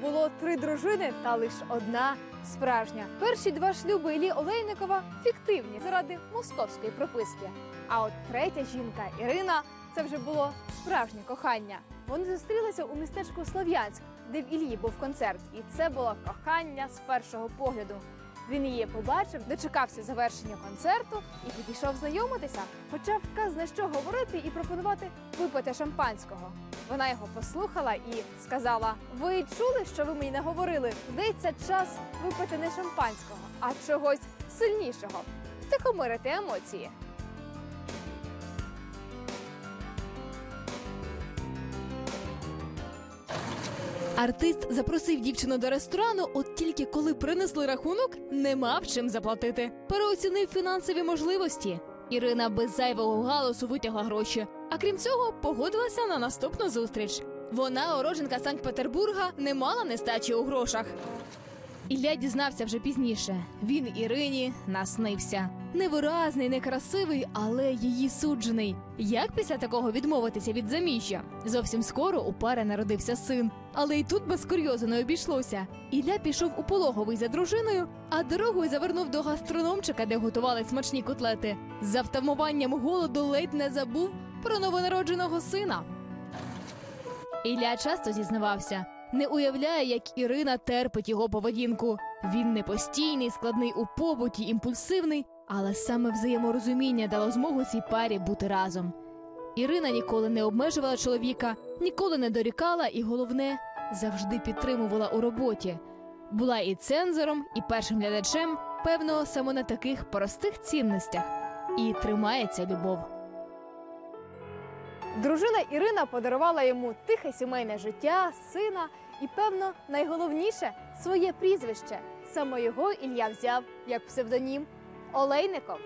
було три дружини та лише одна справжня. Перші два шлюби Іллі Олейникова фіктивні заради московської прописки. А от третя жінка Ірина це вже було справжнє кохання. Вони зустрілися у містечку Слов'янськ, де в Іллі був концерт, і це було кохання з першого погляду. Він її побачив, дочекався завершення концерту і підійшов знайомитися. Почав казна що говорити і пропонувати випити шампанського. Вона його послухала і сказала: Ви чули, що ви мені не говорили? Здається, час випити не шампанського, а чогось сильнішого. Тихомирити емоції. Артист запросив дівчину до ресторану, от тільки коли принесли рахунок, не мав чим заплатити. Переоцінив фінансові можливості. Ірина без зайвого галасу витягла гроші. А крім цього, погодилася на наступну зустріч. Вона, уроженка Санкт-Петербурга, не мала нестачі у грошах. Ілля дізнався вже пізніше. Він Ірині наснився. Невиразний, некрасивий, але її суджений. Як після такого відмовитися від заміжжя? Зовсім скоро у пари народився син. Але й тут без курйозу не обійшлося. Ілля пішов у пологовий за дружиною, а дорогою завернув до гастрономчика, де готували смачні котлети. За втамуванням голоду ледь не забув про новонародженого сина. Ілля часто зізнавався, не уявляє, як Ірина терпить його поведінку. Він непостійний, складний у побуті, імпульсивний, але саме взаєморозуміння дало змогу цій парі бути разом. Ірина ніколи не обмежувала чоловіка, ніколи не дорікала і, головне, завжди підтримувала у роботі. Була і цензором, і першим глядачем, певно, саме на таких простих цінностях. І тримається любов. Дружина Ірина подарувала йому тихе сімейне життя, сина і, певно, найголовніше своє прізвище. Саме його Ілля взяв як псевдонім Олейников.